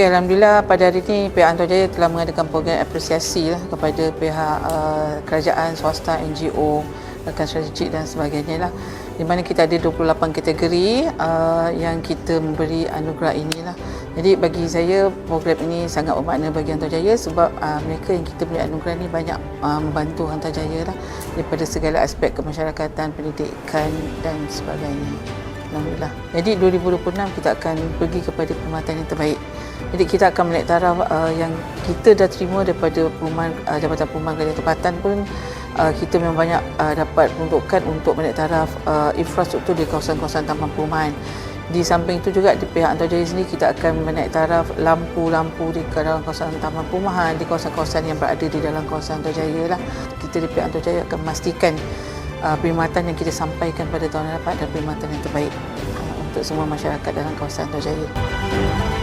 Okey, Alhamdulillah pada hari ini pihak Antar Jaya telah mengadakan program apresiasi lah kepada pihak uh, kerajaan, swasta, NGO, rakan strategik dan sebagainya lah. Di mana kita ada 28 kategori uh, yang kita memberi anugerah inilah. Jadi bagi saya program ini sangat bermakna bagi Antar Jaya sebab uh, mereka yang kita beri anugerah ini banyak uh, membantu Antar Jaya lah daripada segala aspek kemasyarakatan, pendidikan dan sebagainya. Alhamdulillah. Jadi 2026 kita akan pergi kepada perkhidmatan yang terbaik. Jadi kita akan menaik taraf uh, yang kita dah terima daripada perumahan uh, Jabatan Perumahan Kerajaan Tempatan pun uh, kita memang banyak uh, dapat peruntukan untuk menaik taraf uh, infrastruktur di kawasan-kawasan taman perumahan. Di samping itu juga di pihak Antarjaya sendiri kita akan menaik taraf lampu-lampu di dalam kawasan taman perumahan, di kawasan-kawasan yang berada di dalam kawasan Antarjaya lah. Kita di pihak Antarjaya akan memastikan uh, perkhidmatan yang kita sampaikan pada tahun hadapan adalah perkhidmatan yang terbaik uh, untuk semua masyarakat dalam kawasan Antarjaya.